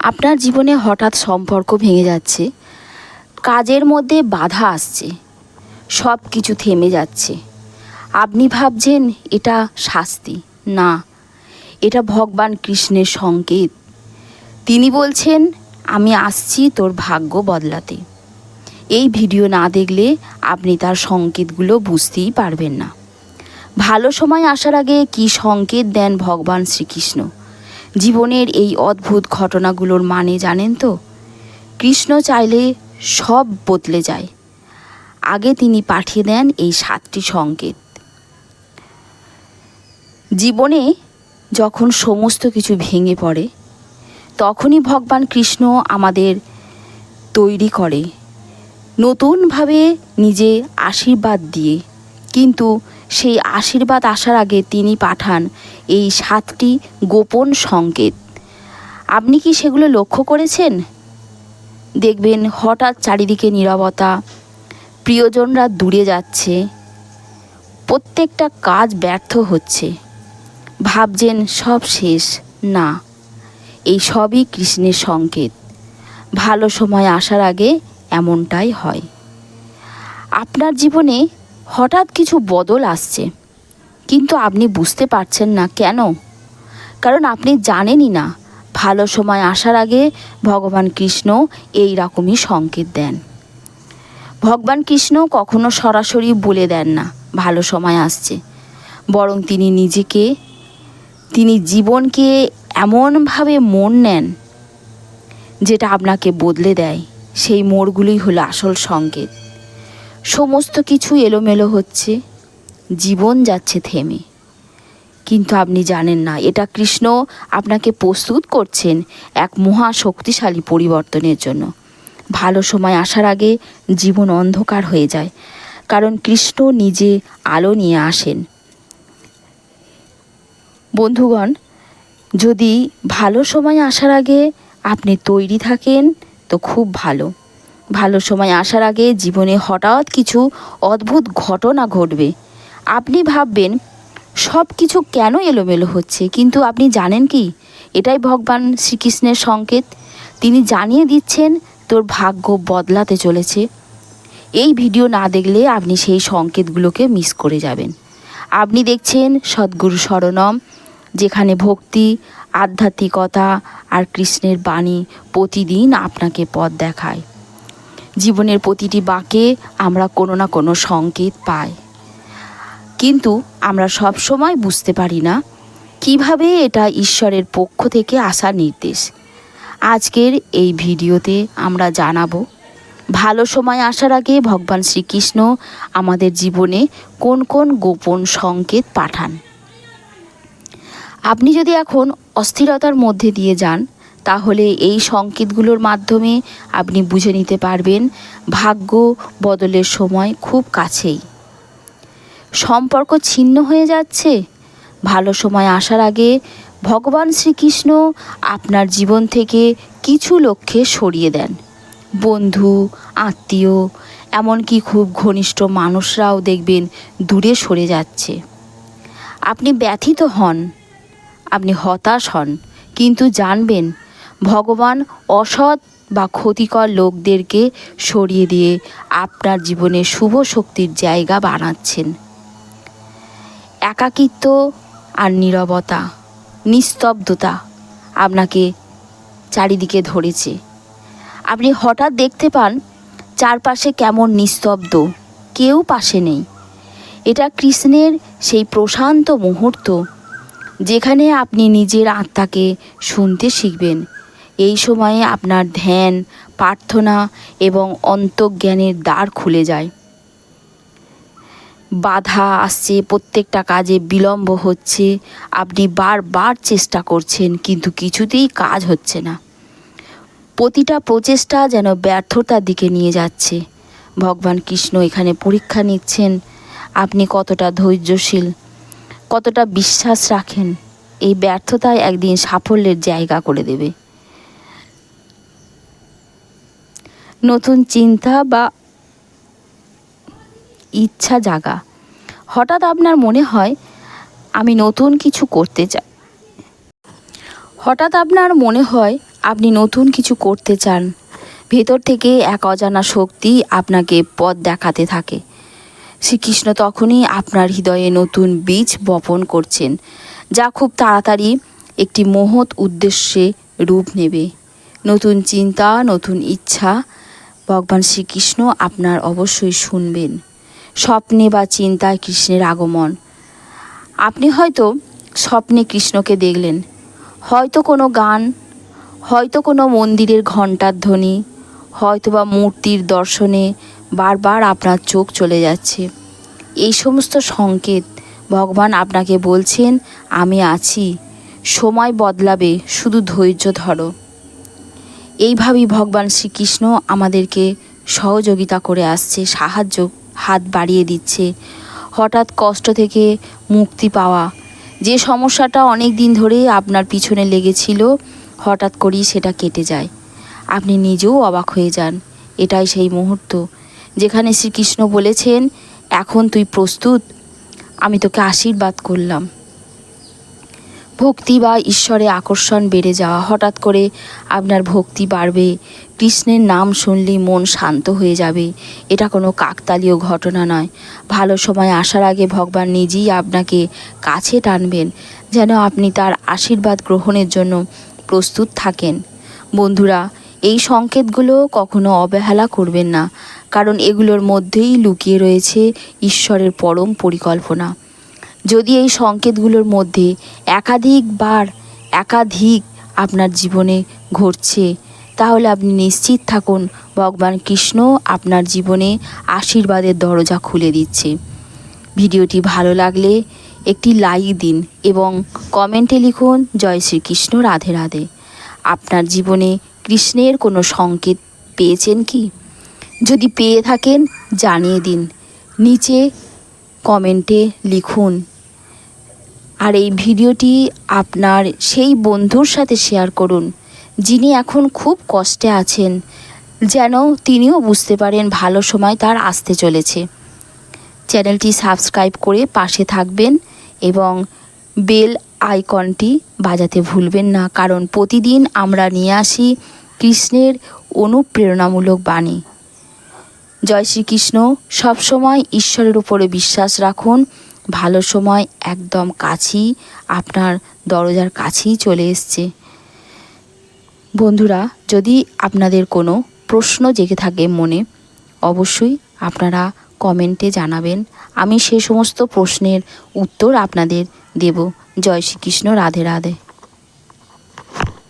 আপনার জীবনে হঠাৎ সম্পর্ক ভেঙে যাচ্ছে, কাজের মধ্যে বাধা আসছে, সব কিছু থেমে যাচ্ছে। আপনি ভাবছেন, এটা শাস্তি। না, এটা ভগবান কৃষ্ণের সংকেত। তিনি বলছেন, আমি আসছি তোর ভাগ্য বদলাতে। এই ভিডিও না দেখলে আপনি তার সংকেতগুলো বুঝতেই পারবেন না। ভালো সময় আসার আগে কি সংকেত দেন ভগবান শ্রীকৃষ্ণ? জীবনের এই অদ্ভুত ঘটনাগুলোর মানে জানেন তো? কৃষ্ণ চাইলে সব বদলে যায়। আগে তিনি পাঠিয়ে দেন এই সাতটি সংকেত। জীবনে যখন সমস্ত কিছু ভেঙে পড়ে, তখনই ভগবান কৃষ্ণ আমাদের তৈরি করে। নতুনভাবে নিজে আশীর্বাদ দিয়ে। কিন্তু সেই আশীর্বাদ আসার আগে তিনি পাঠান এই সাতটি গোপন সংকেত। আপনি কি সেগুলো লক্ষ্য করেছেন? দেখবেন হঠাৎ চারিদিকে নীরবতা, প্রিয়জনরা দূরে যাচ্ছে, প্রত্যেকটা কাজ ব্যর্থ হচ্ছে। ভাবছেন সব শেষ, না, এই সবই কৃষ্ণের সংকেত। ভালো সময় আসার আগে এমনটাই হয়। আপনার জীবনে হঠাৎ কিছু বদল আসছে। কিন্তু আপনি বুঝতে পারছেন না কেন? কারণ আপনি জানেনই না। ভালো সময় আসার আগে ভগবান কৃষ্ণ এই রকমই সংকেত দেন। ভগবান কৃষ্ণ কখনো সরাসরি বলে দেন না, ভালো সময় আসছে। বরং তিনি নিজেকে, তিনি জীবনকে এমনভাবে মন নেন, যেটা আপনাকে বদলে দেয়। সেই মোড়গুলোই হলো আসল সংকেত। সমস্ত কিছু এলোমেলো হচ্ছে। জীবন যাচ্ছে থেমে। কিন্তু আপনি জানেন না, এটা কৃষ্ণ আপনাকে প্রস্তুত করছেন এক মহা শক্তিশালী পরিবর্তনের জন্য। ভালো সময় আসার আগে জীবন অন্ধকার হয়ে যায়, কারণ কৃষ্ণ নিজে আলো নিয়ে আসেন। বন্ধুগণ, যদি ভালো সময় আসার আগে আপনি তৈরি থাকেন, তো খুব ভালো। ভালো সময় আসার আগে জীবনে হঠাৎ কিছু অদ্ভুত ঘটনা ঘটবে। আপনি ভাববেন সব কিছু কেন এলোমেলো হচ্ছে? কিন্তু আপনি জানেন কি? এটাই ভগবান শ্রীকৃষ্ণের সংকেত। তিনি জানিয়ে দিচ্ছেন, তোর ভাগ্য বদলাতে চলেছে। এই ভিডিও না দেখলে আপনি সেই সংকেতগুলোকে মিস করে যাবেন। আপনি দেখছেন সদ্গুরু শরণম, যেখানে ভক্তি, আধ্যাত্মিকতা আর কৃষ্ণের বাণী প্রতিদিন আপনাকে পথ দেখায়। জীবনের প্রতিটি বাঁকে আমরা কোনো না কোনো সংকেত পাই। কিন্তু আমরা সব সময় বুঝতে পারি না কীভাবে এটা ঈশ্বরের পক্ষ থেকে আসা নির্দেশ। আজকের এই ভিডিওতে আমরা জানাব, ভালো সময় আসার আগে ভগবান শ্রীকৃষ্ণ আমাদের জীবনে কোন কোন গোপন সংকেত পাঠান। আপনি যদি এখন অস্থিরতার মধ্যে দিয়ে যান, তাহলে এই সংকেতগুলোর মাধ্যমে আপনি বুঝে নিতে পারবেন, ভাগ্য বদলের সময় খুব কাছেই। সম্পর্ক ছিন্ন হয়ে যাচ্ছে। ভালো সময় আসার আগে ভগবান শ্রীকৃষ্ণ আপনার জীবন থেকে কিছু লক্ষ্যে সরিয়ে দেন। বন্ধু, আত্মীয়, এমনকি খুব ঘনিষ্ঠ মানুষরাও দেখবেন দূরে সরে যাচ্ছে। আপনি ব্যথিত হন, আপনি হতাশ হন, কিন্তু জানবেন ভগবান অসৎ বা ক্ষতিকর লোকদেরকে সরিয়ে দিয়ে আপনার জীবনে শুভ শক্তির জায়গা বানাচ্ছেন। একাকিত্ব আর নীরবতা, নিস্তব্ধতা আপনাকে চারিদিকে ধরেছে। আপনি হঠাৎ দেখতে পান চারপাশে কেমন নিস্তব্ধ, কেউ পাশে নেই। এটা কৃষ্ণের সেই প্রশান্ত মুহূর্ত যেখানে আপনি নিজের আত্মাকে শুনতে শিখবেন। এই সময়ে আপনার ধ্যান, প্রার্থনা এবং অন্তর্জ্ঞানের দ্বার খুলে যায়। বাধা আসছে, প্রত্যেকটা কাজে বিলম্ব হচ্ছে। আপনি বারবার চেষ্টা করছেন, কিন্তু কিছুতেই কাজ হচ্ছে না। প্রতিটা প্রচেষ্টা যেন ব্যর্থতার দিকে নিয়ে যাচ্ছে। ভগবান কৃষ্ণ এখানে পরীক্ষা নিচ্ছেন, আপনি কতটা ধৈর্যশীল, কতটা বিশ্বাস রাখেন, এই ব্যর্থতায় একদিন সাফল্যের জায়গা করে দেবে। নতুন চিন্তা বা ইচ্ছা জাগা। হঠাৎ আপনার মনে হয়, আমি নতুন কিছু করতে চাই। হঠাৎ আপনার মনে হয়, আপনি নতুন কিছু করতে চান। ভেতর থেকে এক অজানা শক্তি আপনাকে পথ দেখাতে থাকে। শ্রীকৃষ্ণ তখনই আপনার হৃদয়ে নতুন বীজ বপন করছেন, যা খুব তাড়াতাড়ি একটি মহৎ উদ্দেশ্যে রূপ নেবে। নতুন চিন্তা, নতুন ইচ্ছা, ভগবান শ্রীকৃষ্ণ আপনার অবশ্যই শুনবেন। স্বপ্নে বা চিন্তায় কৃষ্ণের আগমন। আপনি হয়তো স্বপ্নে কৃষ্ণকে দেখলেন। হয়তো কোনো গান, হয়তো কোনো মন্দিরের ঘণ্টার ধ্বনি, হয়তো বা মূর্তির দর্শনে বারবার আপনার চোখ চলে যাচ্ছে। এই সমস্ত সংকেত ভগবান আপনাকে বলছেন, আমি আছি। সময় বদলাবে, শুধু ধৈর্য ধরো। এইভাবেই ভগবান শ্রীকৃষ্ণ আমাদেরকে সহযোগিতা করে আসছে, সাহায্য হাত বাড়িয়ে দিচ্ছে। হঠাৎ কষ্ট থেকে মুক্তি পাওয়া। যে সমস্যাটা অনেক দিন ধরে আপনার পিছনে লেগেছিল, হঠাৎ করেই সেটা কেটে যায়। আপনি নিজেও অবাক হয়ে যান। এটাই সেই মুহূর্ত যেখানে শ্রীকৃষ্ণ বলেছেন, এখন তুই প্রস্তুত, আমি তোকে আশীর্বাদ করলাম। ভক্তি বা ঈশ্বরে আকর্ষণ বেড়ে যাওয়া। হঠাৎ করে আপনার ভক্তি বাড়বে। কৃষ্ণের নাম শুনলেই মন শান্ত হয়ে যাবে। এটা কোনো কাকতালীয় ঘটনা নয়। ভালো সময় আসার আগে ভগবান নিজেই আপনাকে কাছে টানবেন, যেন আপনি তার আশীর্বাদ গ্রহণের জন্য প্রস্তুত থাকেন। বন্ধুরা, এই সংকেতগুলো কখনো অবহেলা করবেন না, কারণ এগুলোর মধ্যেই লুকিয়ে রয়েছে ঈশ্বরের পরম পরিকল্পনা। যদি এই সংকেতগুলোর মধ্যে একাধিকবার একাধিক আপনার জীবনে ঘটছে, তাহলে আপনি নিশ্চিত থাকুন, ভগবান কৃষ্ণ আপনার জীবনে আশীর্বাদের দরজা খুলে দিচ্ছে। ভিডিওটি ভালো লাগলে একটি লাইক দিন এবং কমেন্টে লিখুন, জয় শ্রীকৃষ্ণ, রাধে রাধে। আপনার জীবনে কৃষ্ণের কোনো সংকেত পেয়েছেন কি? যদি পেয়ে থাকেন, জানিয়ে দিন। নিচে কমেন্টে লিখুন। আর এই ভিডিওটি আপনার সেই বন্ধুর সাথে শেয়ার করুন, যিনি এখন খুব কষ্টে আছেন, যেন তিনিও বুঝতে পারেন ভালো সময় তার আসতে চলেছে। চ্যানেলটি সাবস্ক্রাইব করে পাশে থাকবেন এবং বেল আইকনটি বাজাতে ভুলবেন না, কারণ প্রতিদিন আমরা নিয়ে আসি কৃষ্ণের অনুপ্রেরণামূলক বাণী। জয় শ্রীকৃষ্ণ, সবসময় ঈশ্বরের উপরে বিশ্বাস রাখুন। ভালো সময় একদম কাছেই, আপনার দরজার কাছেই চলে এসছে। বন্ধুরা, যদি আপনাদের কোনো প্রশ্ন জেগে থাকে মনে, অবশ্যই আপনারা কমেন্টে জানাবেন। আমি সে সমস্ত প্রশ্নের উত্তর আপনাদের দেব। জয় শ্রীকৃষ্ণ, রাধে রাধে।